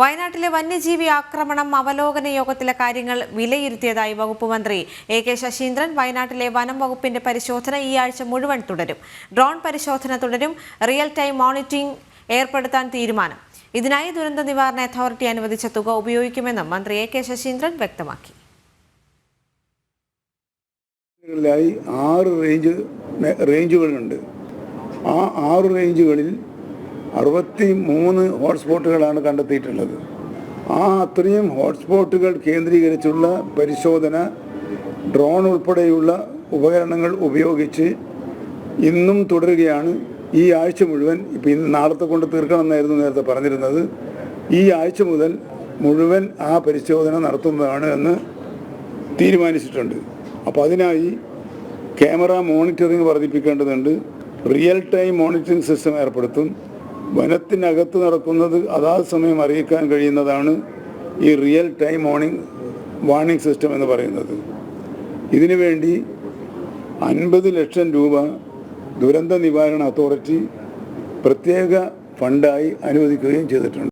വയനാട്ടിലെ വന്യജീവി ആക്രമണം അവലോകന യോഗത്തിലെ കാര്യങ്ങൾ വിലയിരുത്തിയതായി വകുപ്പ് മന്ത്രി എ കെ ശശീന്ദ്രൻ വയനാട്ടിലെ വനം വകുപ്പിന്റെ പരിശോധന ഈ ആഴ്ച മുഴുവൻ തുടരും. ഡ്രോൺ പരിശോധന തുടരും. റിയൽ ടൈം മോണിറ്ററിംഗ് ഏർപ്പെടുത്താൻ തീരുമാനം. ഇതിനായി ദുരന്ത നിവാരണ അതോറിറ്റി അനുവദിച്ച തുക ഉപയോഗിക്കുമെന്നും മന്ത്രി എ കെ ശശീന്ദ്രൻ വ്യക്തമാക്കി. ആറ് റേഞ്ച് റേഞ്ചുകളുണ്ട് ആ ആറ് റേഞ്ചുകളിൽ അറുപത്തി മൂന്ന് ഹോട്ട്സ്പോട്ടുകളാണ് കണ്ടെത്തിയിട്ടുള്ളത്. ആ അത്രയും ഹോട്ട്സ്പോട്ടുകൾ കേന്ദ്രീകരിച്ചുള്ള പരിശോധന ഡ്രോൺ ഉൾപ്പെടെയുള്ള ഉപകരണങ്ങൾ ഉപയോഗിച്ച് ഇന്നും തുടരുകയാണ്. ഈ ആഴ്ച മുഴുവൻ ഇപ്പം ഇന്ന് നാളത്തെ കൊണ്ട് തീർക്കണമെന്നായിരുന്നു നേരത്തെ പറഞ്ഞിരുന്നത്. ഈ ആഴ്ച മുതൽ മുഴുവൻ ആ പരിശോധന നടത്തുന്നതാണ് എന്ന് തീരുമാനിച്ചിട്ടുണ്ട്. അപ്പോൾ അതിനായി ക്യാമറ മോണിറ്ററിംഗ് വർദ്ധിപ്പിക്കേണ്ടതുണ്ട്. റിയൽ ടൈം മോണിറ്ററിംഗ് സിസ്റ്റം ഏർപ്പെടുത്തും. വനത്തിനകത്ത് നടക്കുന്നത് അതാത് സമയം അറിയിക്കാൻ കഴിയുന്നതാണ് ഈ real time morning warning system എന്ന് പറയുന്നത്. ഇതിനു വേണ്ടി അൻപത് ലക്ഷം രൂപ ദുരന്ത നിവാരണ അതോറിറ്റി പ്രത്യേക ഫണ്ടായി അനുവദിക്കുകയും ചെയ്തിട്ടുണ്ട്.